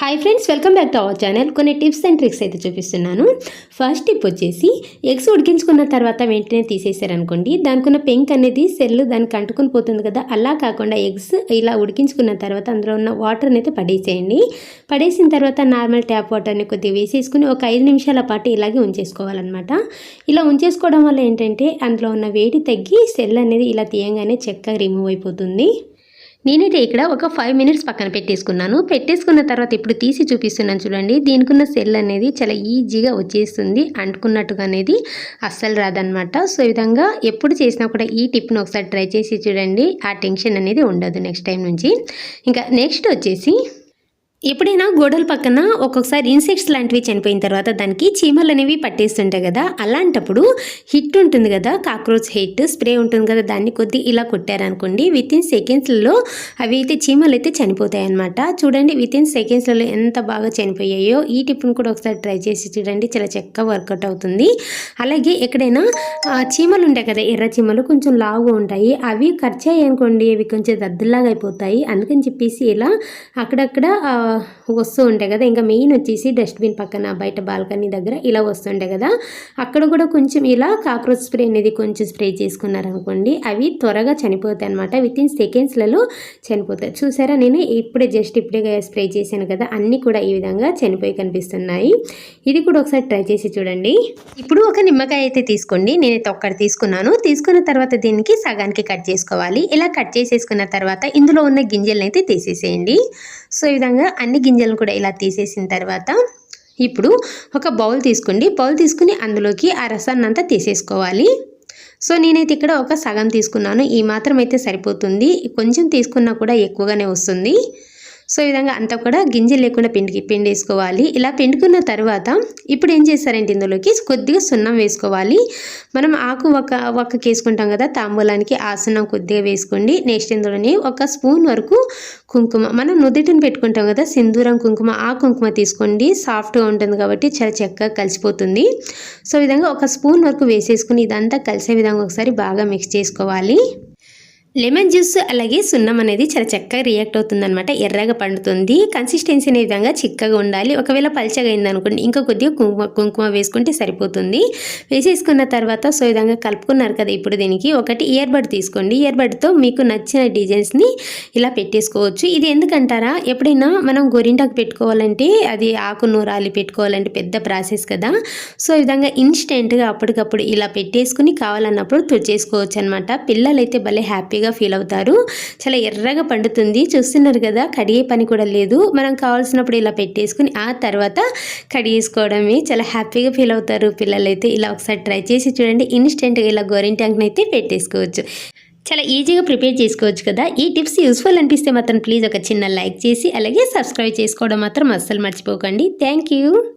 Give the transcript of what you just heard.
Hi friends welcome back to our channel కొన్ని tips and tricks అయితే చూపిస్తున్నాను. First tip వచ్చేసి ఎగ్స్ ఉడికించుకున్న తర్వాత వెంటనే తీసేసారనుకోండి దానికి ఉన్న పెంక్ అనేది సెల్ దానికి అంటుకుని పోతుంది కదా. అలా కాకుండా ఎగ్స్ ఇలా ఉడికించుకున్న తర్వాత అందులో ఉన్న వాటర్ని అయితే పడేసేయండి. పడేసిన తర్వాత నార్మల్ ట్యాప్ వాటర్ని కొద్దిగా వేసేసుకుని ఒక ఐదు నిమిషాల పాటు ఇలాగే ఉంచేసుకోవాలన్నమాట. ఇలా ఉంచేసుకోవడం వల్ల ఏంటంటే అందులో ఉన్న వేడి తగ్గి సెల్ అనేది ఇలా తీయంగానే చక్కగా రిమూవ్ అయిపోతుంది. నేనైతే ఇక్కడ ఒక ఫైవ్ మినిట్స్ పక్కన పెట్టేసుకున్నాను. పెట్టేసుకున్న తర్వాత ఇప్పుడు తీసి చూపిస్తున్నాను చూడండి. దీనికున్న సెల్ అనేది చాలా ఈజీగా వచ్చేస్తుంది. అంటుకున్నట్టుగా అనేది అస్సలు రాదనమాట సో ఈ విధంగా ఎప్పుడు చేసినా కూడా ఈ టిప్ను ఒకసారి ట్రై చేసి చూడండి. ఆ టెన్షన్ అనేది ఉండదు నెక్స్ట్ టైం నుంచి. ఇంకా నెక్స్ట్ వచ్చేసి ఎప్పుడైనా గోడల పక్కన ఒక్కొక్కసారి ఇన్సెక్ట్స్ లాంటివి చనిపోయిన తర్వాత దానికి చీమలు అనేవి పట్టేస్తుంటాయి కదా అలాంటప్పుడు హిట్ ఉంటుంది కదా కాక్రోచ్ హిట్ స్ప్రే ఉంటుంది కదా దాన్ని కొద్ది ఇలా కొట్టారనుకోండి విత్ ఇన్ సెకండ్స్లో అవి అయితే చీమలు అయితే చనిపోతాయి అనమాట చూడండి విత్ ఇన్ సెకండ్స్లలో ఎంత బాగా చనిపోయాయో ఈ టిప్ను కూడా ఒకసారి ట్రై చేసి చూడండి చాలా చక్కగా వర్కౌట్ అవుతుంది. అలాగే ఎక్కడైనా చీమలు ఉంటాయి కదా ఎర్ర చీమలు కొంచెం లావుగా ఉంటాయి అవి ఖర్చు అనుకోండి అవి కొంచెం దద్దులాగా అయిపోతాయి అందుకని చెప్పేసి ఇలా అక్కడక్కడ వస్తూ ఉంటాయి కదా. ఇంకా మెయిన్ వచ్చేసి డస్ట్బిన్ పక్కన బయట బాల్కనీ దగ్గర ఇలా వస్తుంటాయి కదా. అక్కడ కూడా కొంచెం ఇలా కాక్రోచ్ స్ప్రే అనేది కొంచెం స్ప్రే చేసుకున్నారనుకోండి అవి త్వరగా చనిపోతాయి అనమాట విత్ ఇన్ సెకండ్స్లలో చనిపోతాయి. చూసారా? నేను ఇప్పుడే జస్ట్ ఇప్పుడే స్ప్రే చేశాను కదా. అన్నీ కూడా ఈ విధంగా చనిపోయి కనిపిస్తున్నాయి. ఇది కూడా ఒకసారి ట్రై చేసి చూడండి. ఇప్పుడు ఒక నిమ్మకాయ అయితే తీసుకోండి. నేనైతే ఒక్కటి తీసుకున్నాను. తీసుకున్న తర్వాత దీనికి సగానికి కట్ చేసుకోవాలి. ఇలా కట్ చేసేసుకున్న తర్వాత ఇందులో ఉన్న గింజలను అయితే తీసేసేయండి. సో ఈ విధంగా అన్ని గింజలను కూడా ఇలా తీసేసిన తర్వాత ఇప్పుడు ఒక బౌల్ తీసుకోండి. బౌల్ తీసుకుని అందులోకి ఆ రసాన్ని అంతా తీసేసుకోవాలి. సో నేనైతే ఇక్కడ ఒక సగం తీసుకున్నాను. ఈ మాత్రం అయితే సరిపోతుంది. కొంచెం తీసుకున్నా కూడా ఎక్కువగానే వస్తుంది. సో ఈ విధంగా అంతా కూడా గింజలు లేకుండా పిండి పిండేసుకోవాలి. ఇలా పిండుకున్న తర్వాత ఇప్పుడు ఏం చేస్తారంటే ఇందులోకి కొద్దిగా సున్నం వేసుకోవాలి. మనం ఆకు ఒక ఒక్కకి వేసుకుంటాం కదా తాంబూలానికి ఆ సున్నం కొద్దిగా వేసుకోండి. నెక్స్ట్ ఇందులోని ఒక స్పూన్ వరకు కుంకుమ. మనం నుదుటిని పెట్టుకుంటాం కదా సింధూరం కుంకుమ ఆ కుంకుమ తీసుకోండి. సాఫ్ట్గా ఉంటుంది కాబట్టి చాలా చక్కగా కలిసిపోతుంది. సో ఈ విధంగా ఒక స్పూన్ వరకు వేసేసుకుని ఇదంతా కలిసే విధంగా ఒకసారి బాగా మిక్స్ చేసుకోవాలి. లెమన్ జ్యూస్ అలాగే సున్నం అనేది చాలా చక్కగా రియాక్ట్ అవుతుందన్నమాట. ఎర్రగా పండుతుంది. కన్సిస్టెన్సీ అనే విధంగా చిక్కగా ఉండాలి. ఒకవేళ పల్చగా అయింది అనుకోండి ఇంకా కొద్దిగా కుంకుమ కుంకుమ వేసుకుంటే సరిపోతుంది. వేసేసుకున్న తర్వాత సో విధంగా కలుపుకున్నారు కదా ఇప్పుడు దీనికి. ఒకటి ఇయర్ బడ్ తీసుకోండి. ఇయర్ బడ్తో మీకు నచ్చిన డిజైన్స్ని ఇలా పెట్టేసుకోవచ్చు. ఇది ఎందుకంటారా? ఎప్పుడైనా మనం గొరింటాకు పెట్టుకోవాలంటే అది ఆకు నూరాలి పెట్టుకోవాలంటే పెద్ద ప్రాసెస్ కదా. సో ఈ విధంగా ఇన్స్టెంట్గా అప్పటికప్పుడు ఇలా పెట్టేసుకుని కావాలన్నప్పుడు తుడిచేసుకోవచ్చు అనమాట పిల్లలైతే భలే హ్యాపీగా ఫీల్ అవుతారు. చాలా ఎర్రగా పండుతుంది. చూస్తున్నారు కదా కడిగే పని కూడా లేదు. మనం కావాల్సినప్పుడు ఇలా పెట్టేసుకుని ఆ తర్వాత కడిగేసుకోవడమే. చాలా హ్యాపీగా ఫీల్ అవుతారు పిల్లలైతే. ఇలా ఒకసారి ట్రై చేసి చూడండి. ఇన్స్టెంట్గా ఇలా గోరింటాక్ని అయితే పెట్టేసుకోవచ్చు. చాలా ఈజీగా ప్రిపేర్ చేసుకోవచ్చు కదా. ఈ టిప్స్ యూస్ఫుల్ అనిపిస్తే మాత్రం ప్లీజ్ ఒక చిన్న లైక్ చేసి అలాగే సబ్స్క్రైబ్ చేసుకోవడం మాత్రం అస్సలు మర్చిపోకండి. Thank you.